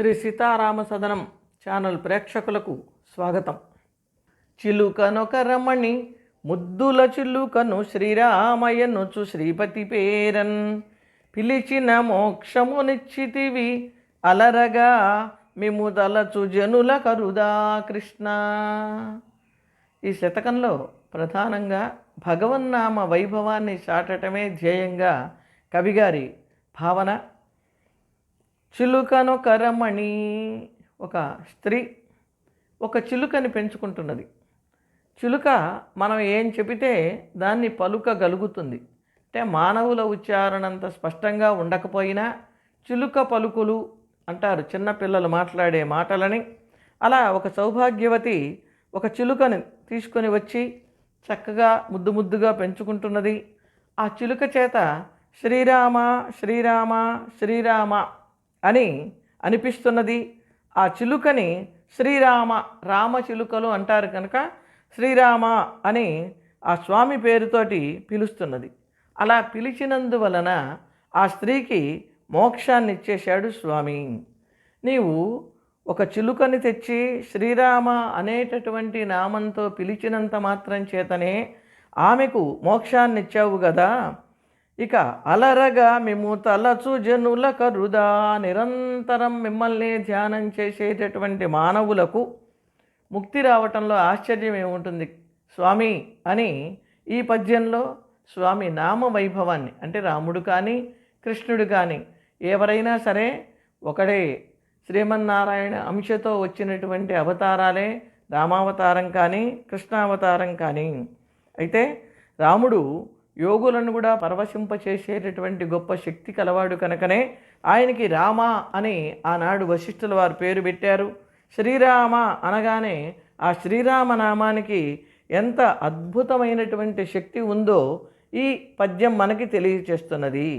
Shri Sitarama సదనం channel ప్రేక్షకులకు స్వాగతం. చిలుకనొక రమణి ముద్దుల చిలుకను శ్రీరామయ్యనుచు శ్రీపతి పేరన్. పిలిచిన మోక్షమునిచ్చితివి అలరగా మిముదలచు జనుల కరుదా కృష్ణ. ఈ శతకంలో ప్రధానంగా భగవన్నామ వైభవాన్ని చాటటమే ధ్యేయంగా కవిగారి భావన చిలుకను కరమణి. ఒక స్త్రీ ఒక చిలుకని పెంచుకుంటున్నది. చిలుక మనం ఏం చెబితే దాన్ని పలుకగలుగుతుంది. అంటే మానవుల ఉచ్చారణ అంత స్పష్టంగా ఉండకపోయినా చిలుక పలుకులు అంటారు చిన్నపిల్లలు మాట్లాడే మాటలని. అలా ఒక సౌభాగ్యవతి ఒక చిలుకని తీసుకొని వచ్చి చక్కగా ముద్దు ముద్దుగా పెంచుకుంటున్నది. ఆ చిలుక చేత శ్రీరామ శ్రీరామ శ్రీరామ అని అనిపిస్తున్నది. ఆ చిలుకని శ్రీరామ రామ చిలుకలు అంటారు కనుక శ్రీరామ అని ఆ స్వామి పేరుతోటి పిలుస్తున్నది. అలా పిలిచినందువలన ఆ స్త్రీకి మోక్షాన్ని ఇచ్చేశాడు స్వామి. నీవు ఒక చిలుకని తెచ్చి శ్రీరామ అనేటటువంటి నామంతో పిలిచినంత మాత్రం చేతనే ఆమెకు మోక్షాన్నిచ్చావు కదా ఇక అలరగా మేము తలచు జనుల కరుదా నిరంతరం మిమ్మల్ని ధ్యానం చేసేటటువంటి మానవులకు ముక్తి రావటంలో ఆశ్చర్యం ఏముంటుంది? స్వామి అని ఈ పద్యంలో స్వామి నామ వైభవాన్ని అంటే రాముడు కానీ కృష్ణుడు కానీ ఎవరైనా సరే ఒకడే శ్రీమన్నారాయణ అంశతో వచ్చినటువంటి అవతారాలే రామావతారం కానీ కృష్ణావతారం కానీ. అయితే రాముడు యోగులను కూడా పరవశింపచేసేటటువంటి గొప్ప శక్తి కలవాడు కనుకనే ఆయనకి రామ అని ఆనాడు వశిష్ఠుల వారు పేరు పెట్టారు. శ్రీరామ అనగానే ఆ శ్రీరామ నామానికి ఎంత అద్భుతమైనటువంటి శక్తి ఉందో ఈ పద్యం మనకి తెలియచేస్తున్నది.